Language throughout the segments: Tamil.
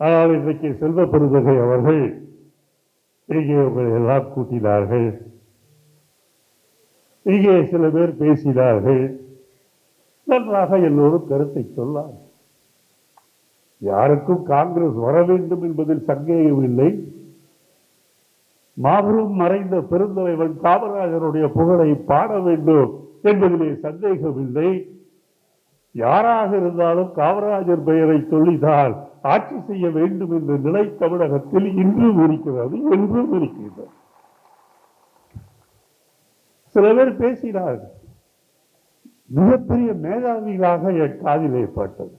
ஆனால் இன்றைக்கு செல்வ பெருந்தகை அவர்கள் இங்கே உங்களை எல்லாம் கூட்டினார்கள். இங்கே சில பேர் பேசினார்கள். நன்றாக எல்லோரும் கருத்தை சொன்னார். யாருக்கும் காங்கிரஸ் வர வேண்டும் என்பதில் சந்தேகம் இல்லை. மாபெரும் மறைந்த பெருந்தலைவன் காமராஜருடைய புகழை பாட வேண்டும் என்பதிலே சந்தேகம் இல்லை. யாராக இருந்தாலும் காமராஜர் பெயரை சொல்லிதான் ஆட்சி செய்ய வேண்டும் என்ற நிலை தமிழகத்தில் இன்றும் இருக்கிறது என்றும் இருக்கிறது. சில பேர் பேசினார்கள் மிகப்பெரிய மேதாவிகளாக என் காதிலே பட்டது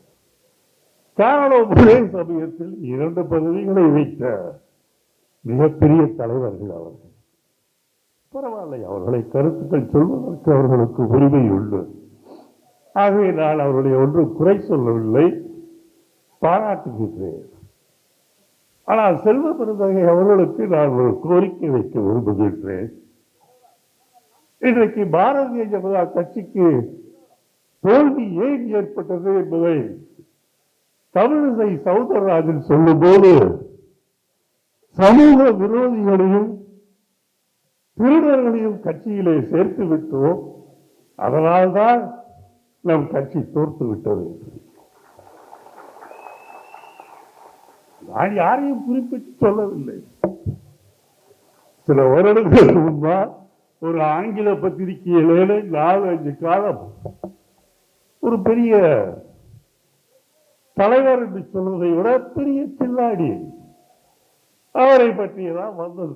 காரணம் ஒரே சமயத்தில் இரண்டு பதவிகளை வைத்த மிகப்பெரிய தலைவர்கள் அவர்கள். பரவாயில்லை அவர்களை கருத்துக்கள் சொல்வதற்கு அவர்களுக்கு உரிமை உண்டு. ஆகவே நான் அவருடைய ஒன்று குறை சொல்லவில்லை பாராட்டுகின்றேன். ஆனால் செல்வ பெருந்தகை அவர்களுக்கு நான் ஒரு கோரிக்கை வைக்க விரும்புகின்றேன். இன்றைக்கு பாரதிய ஜனதா கட்சிக்கு தோல்வி ஏன் ஏற்பட்டது என்பதை தமிழிசை சவுந்தரராஜன் சொல்லும்போது சமூக விரோதிகளையும் திருடர்களையும் கட்சியிலே சேர்த்து விட்டோம். அதனால்தான் நம் கட்சி தோற்று விட்டது. நான் யாரையும் குறிப்பிட்டு சொல்லவில்லை. சில வருடங்களுக்கு முன்பால் ஒரு ஆங்கில பத்திரிகையில நாலு அஞ்சு காலம் ஒரு பெரிய தலைவர் என்று சொல்வதை விட பெரிய சில்லாடி அவரை பற்றியதான் வந்தது.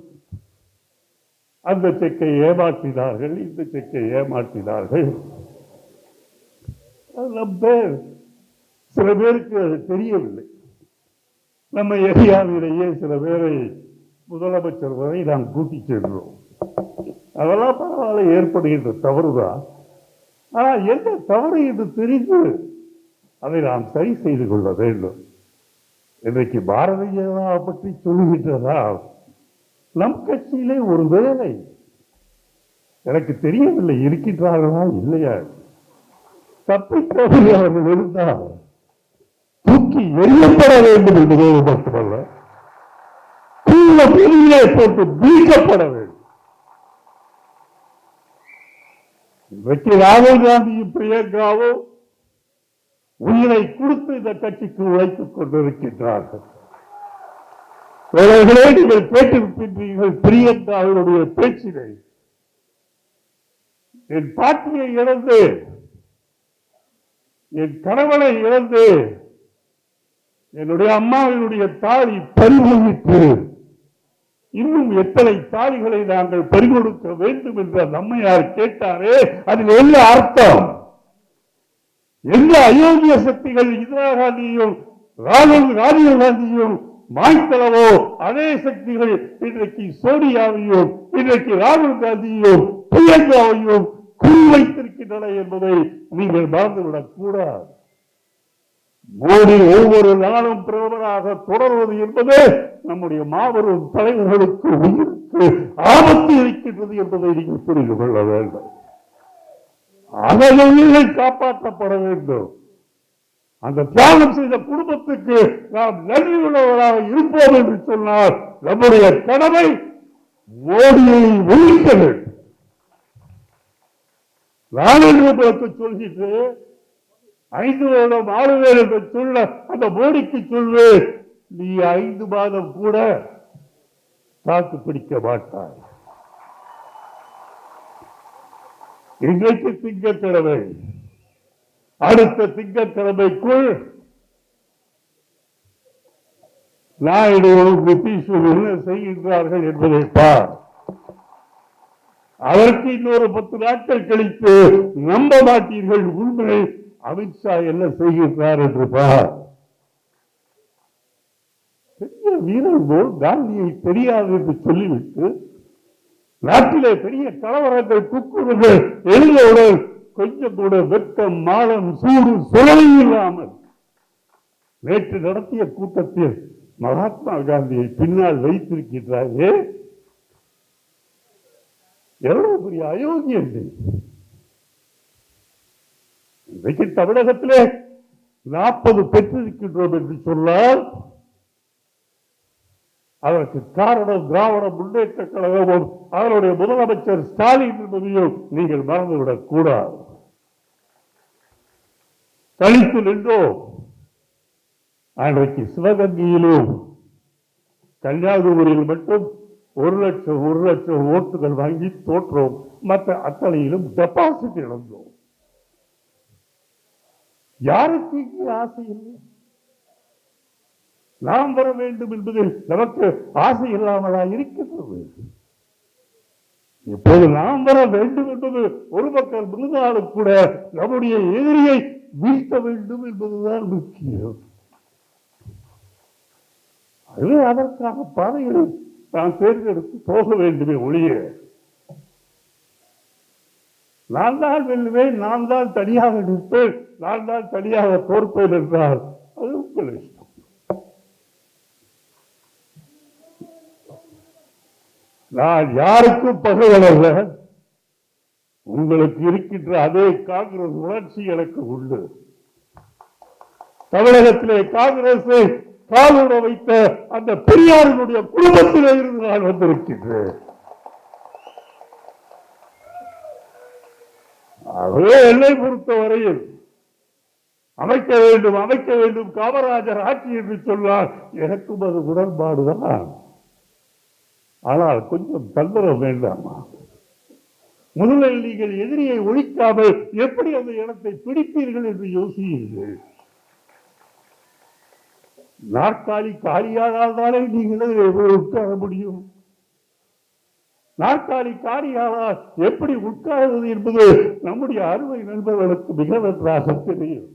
அந்த செக்கை ஏமாற்றினார்கள் இந்த செக்கை ஏமாற்றினார்கள். அது நம் பேர் சில பேருக்கு அது தெரியவில்லை. நம்ம ஏரியாவிலேயே சில பேரை முதலமைச்சர் வரை நாம் கூட்டி சென்றோம் அதெல்லாம் பரவாயில்ல ஏற்படுகின்ற தவறுதான். ஆனால் என்ன தவறு என்று தெரிந்து அதை நாம் சரி செய்து கொள்ள வேண்டும். இன்றைக்கு பாரதிய ஜனதா பற்றி சொல்லுகின்றதா? நம் கட்சியிலே ஒரு வேலை. எனக்கு தெரியவில்லை இருக்கின்றார்களா இல்லையா? தப்பித்தவர்கள் அவர்கள் இருந்தால் தூக்கி எரியப்பட வேண்டும் என்பதோடு மட்டுமல்ல தூள வெளியிலே போட்டு மீட்கப்பட வேண்டும். இன்றைக்கு ராகுல் காந்தியும் பிரியங்காவும் உயிரை கொடுத்து இந்த கட்சிக்கு உழைத்துக் கொண்டிருக்கின்றார்கள். தோழர்களே நீங்கள் கேட்டிருக்கின்றீர்கள் பிரியங்காவினுடைய பேச்சினை என் பாட்டியை இழந்து என் கணவனை இழந்து என்னுடைய அம்மாவினுடைய தாலி பறிமுகித்து இன்னும் எத்தனை தாலிகளை நாங்கள் பறிகொடுக்க வேண்டும் என்று நம்மையார் கேட்டாரே அதில் என்ன அர்த்தம்? எந்த அயோக்கிய சக்திகள் இந்திரா காந்தியும் ராகுல் ராஜீவ் காந்தியும் மாய்த்தளவோ? அதே சக்திகள் இன்றைக்கு சோனியாவையும் இன்றைக்கு ராகுல் காந்தியும் பிரியங்காவையும் குறிவைத்திருக்கின்றன என்பதை நீங்கள் மறந்துவிடக் கூடாது. மோடி ஒவ்வொரு நாளும் பிரதமராக தொடர்வது என்பது நம்முடைய மாபெரும் தலைவர்களுக்கு உயிருக்கு ஆபத்து இருக்கின்றது என்பதை நீங்கள் புரிந்து கொள்ள வேண்டும். அவர்கள் காப்பாற்றப்பட வேண்டும். அந்த தியாகம் செய்த குடும்பத்துக்கு நாம் நன்றி உள்ளவராக இருப்போம் என்று சொன்னால் நம்முடைய கடமை மோடியை ஒழிக்க வேண்டும். நான் என்று உங்களுக்கு ஐந்து வருடம் ஆளுவேன் என்று சொல்ல அந்த மோடிக்கு சொல்லு நீ ஐந்து மாதம் கூட தாக்கு பிடிக்க மாட்டாய். இன்றைக்கு திங்கட்கிழமை அடுத்த திங்கட்கிழமைக்குள் நாயுடு நிதிஷும் என்ன செய்கின்றார்கள் என்பதை பார். அதற்கு இன்னொரு பத்து நாட்கள் கழித்து நம்ப மாட்டீர்கள் உண்மை. அமித்ஷா என்ன செய்கின்றார் என்று பார். பெரிய வீரர் போல் காந்தியை தெரியாது என்று சொல்லிவிட்டு நாட்டிலே பெரிய கலவரங்கள் குக்குறுகள் எழுந்தவுடன் கொஞ்சம் கூட வெட்டம் மானம் சூடு சுழலி இல்லாமல். நேற்று நடத்திய கூட்டத்தில் மகாத்மா காந்தியை பின்னால் வைத்திருக்கின்றாரே. எவ்வளவு பெரிய அயோக்கியம் இன்றைக்கு தமிழகத்திலே நாற்பது பெற்றிருக்கின்றோம் என்று சொன்னால் அதற்கு காரணம் திராவிட முன்னேற்ற கழகமும் அதனுடைய முதலமைச்சர் ஸ்டாலின் என்பதையும் நீங்கள் மறந்துவிடக் கூடாது. தனித்து நின்றோம். அன்றைக்கு சிவகங்கையிலும் கன்னியாகுமரியில் மட்டும் ஒரு லட்சம் ஒரு லட்சம் ஓட்டுகள் வாங்கி தோற்றோம். மற்ற அத்தனையிலும் டெபாசிட் இழந்தோம். யாருக்கு ஆசை இல்லை? நாம் வர வேண்டும் என்பது நமக்கு ஆசை இல்லாமலா இருக்கின்றது இப்போது நாம் வர வேண்டும் என்பது ஒரு மக்கள் முழுதாலும் கூட நம்முடைய எதிரியை வீழ்த்த வேண்டும் என்பதுதான் முக்கியம். அது அதற்காக பாதையிடும் நான் தேர்ந்தெடுத்து போக வேண்டுமே ஒழிய நான் தான் வெல்லுவேன் நான் தான் தனியாக நிற்பேன் நான் தான் தனியாக தோற்பேன் என்றால் அது உங்கள் இஷ்டம். நான் யாருக்கும் பகைவன் உங்களுக்கு இருக்கின்ற அதே காங்கிரஸ் உணர்ச்சி எனக்கு உண்டு. தமிழகத்திலே காங்கிரஸை காலோட வைத்த அந்த பெரியாரினுடைய குடும்பத்திலே இருந்து நான் வந்திருக்கின்றேன். ஆகவே என்னை பொறுத்தவரையில் அமைக்க வேண்டும் அமைக்க வேண்டும் காமராஜர் ஆட்சி என்று சொன்னால் எனக்கும் அது உடன்பாடுதான். ஆனால் கொஞ்சம் தந்திரம் வேண்டாமா? முதலில் நீங்கள் எதிரியை ஒழிக்காமல் எப்படி அந்த இடத்தை பிடிப்பீர்கள் என்று யோசியுங்கள். நாற்காலி காலியானால் நீங்கள் எப்படி உட்கார முடியும்? நாற்காலி காலியானால் எப்படி உட்காருவது என்பது நம்முடைய அருமை நண்பர்களுக்கு மிக நன்றாக தெரியும்.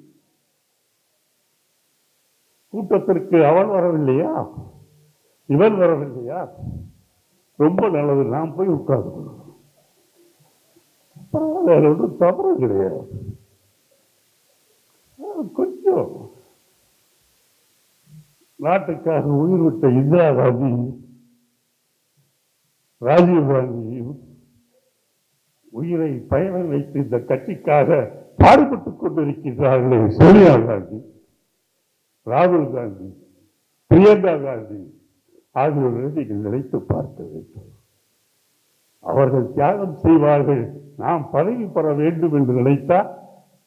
கூட்டத்திற்கு அவன் வரவில்லையா? இவன் வரவில்லையா? ரொம்ப நல்லது நாம் போய் உட்கார்ந்து கொள்ளணும் பரவாயில்ல ஒன்றும் தவறு கிடையாது. கொஞ்சம் நாட்டுக்காக உயிர் விட்ட இந்திரா காந்தி ராஜீவ் காந்தியும் உயிரை பயணம் வைத்து இந்த கட்சிக்காக பாடுபட்டுக் கொண்டிருக்கின்றார்களே. சோனியா காந்தி ராகுல் காந்தி பிரியங்கா காந்தி ஆகியோரை நீங்கள் நினைத்து பார்க்க வேண்டும். அவர்கள் தியாகம் செய்வார்கள் நாம் பதவி பெற வேண்டும் என்று நினைத்தால்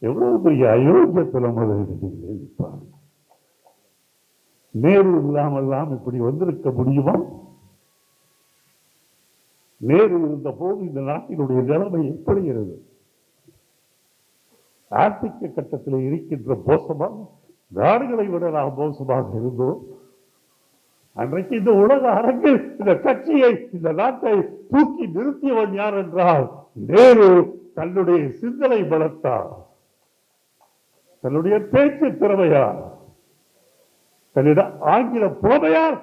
எவ்வளவு பெரிய அயோக்கியத்தில் முதலில் நினைப்பார்கள். நேரு இல்லாமல்லாம் இப்படி வந்திருக்க முடியுமா? நேரு இருந்த போது இந்த நாட்டினுடைய நிலைமை எப்படி இருந்தது? ஆர்த்திக கட்டத்தில் இருக்கின்ற மோசமாக நாடுகளை விட நாம் மோசமாக இருந்தோம். அன்றைக்கு இந்த உலக அரங்கு இந்த கட்சியை இந்த நாட்டை தூக்கி நிறுத்தியவன் யார் என்றால் நேரு தன்னுடைய சிந்தனை பலத்தார் தன்னுடைய பேச்சு திறமையார் தன்னிடம் ஆங்கில புலமையார்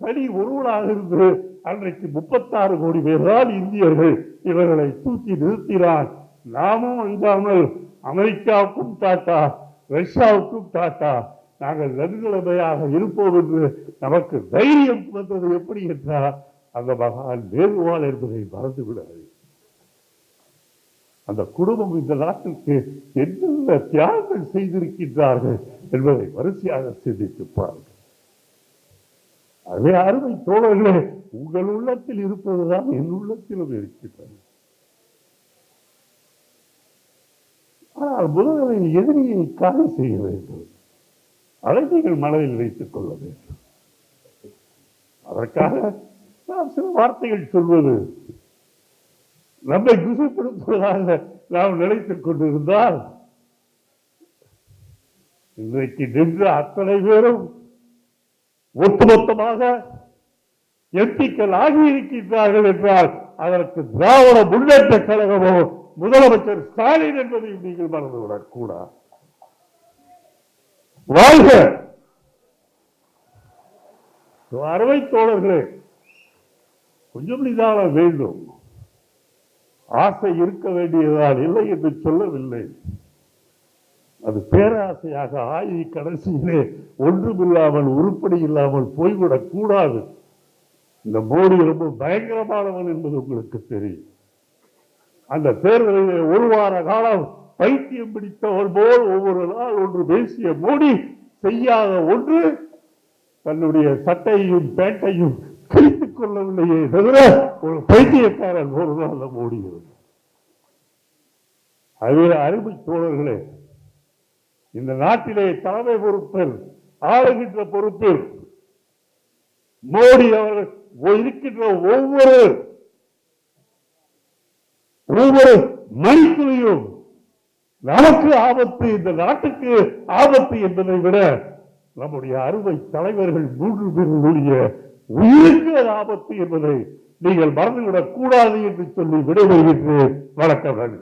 தனி ஒருவனாக இருந்து அன்றைக்கு முப்பத்தாறு கோடி பேரால் இந்தியர்கள் இவர்களை தூக்கி நிறுத்தினார். நாமும் அஞ்சாமல் அமெரிக்காவுக்கும் டாட்டா ரஷ்யாவுக்கும் டாட்டா நாங்கள் நடுநிலைமையாக இருப்போம் என்று நமக்கு தைரியம் வந்தது எப்படி என்றால் அந்த மகான் நேருவாள் என்பதை மறந்து விடாது அந்த குடும்பம் இந்த நாட்டிற்கு என்னென்ன தியாகங்கள் செய்திருக்கின்றார்கள் என்பதை வரிசையாக சிந்தித்து பாருங்கள். அதே அருமை தோழர்களே உங்கள் உள்ளத்தில் இருப்பதுதான் என் உள்ளத்திலும் இருக்கின்றது. ஆனால் முதலில் எதிரியை காலி செய்ய வேண்டும். அதை நீங்கள் மனதில் வைத்துக் கொள்ள வேண்டும். அதற்காக நாம் சில வார்த்தைகள் சொல்வது நம்மை குசைப்படுத்துவதாக நாம் நினைத்துக் கொண்டிருந்தால் இன்றைக்கு நின்ற அத்தனை பேரும் ஒட்டுமொத்தமாக எம்பிக்கள் ஆகியிருக்கின்றார்கள் என்றால் அதற்கு திராவிட முன்னேற்ற கழகமோ முதலமைச்சர் ஸ்டாலின் என்பதை நீங்கள் மறந்துவிடக் கூடாது. வாழ்க! அறுவை தோழர்களே கொஞ்சம் நிதானம் வேண்டும். ஆசை இருக்க வேண்டியதால் இல்லை என்று சொல்லவில்லை. அது பேராசையாக ஆயி கடைசியிலே ஒன்றுமில்லாமல் உருப்படி இல்லாமல் போய்விடக் கூடாது இந்த மோடி ரொம்ப பயங்கரமானவன் என்பது உங்களுக்கு தெரியும் அந்த தேர்தலிலே ஒரு வார காலம் பைத்தியம் பிடித்தவன் போல் ஒவ்வொரு நாள் ஒன்று பேசிய மோடி செய்யாத ஒன்று தன்னுடைய சட்டையும் பேட்டையும் கிழித்துக் கொள்ளவில்லையே தவிர ஒரு பைத்தியக்காரன் ஒரு நாள் மோடி இருந்தார். அதுவே அருமை தோழர்களே இந்த நாட்டிலே தலைமை பொறுப்பில் ஆளுகின்ற பொறுப்பில் மோடி அவர்கள் இருக்கின்ற ஒவ்வொரு ஒவ்வொரு மணித்துளியும் நமக்கு ஆபத்து இந்த நாட்டுக்கு ஆபத்து என்பதை விட நம்முடைய அறுவை தலைவர்கள் மூன்று பேர்களுடைய உயிருக்கு அது ஆபத்து என்பதை நீங்கள் மறந்துவிடக் கூடாது என்று சொல்லி விடைபெறுகின்றேன். வணக்கம் நன்றி.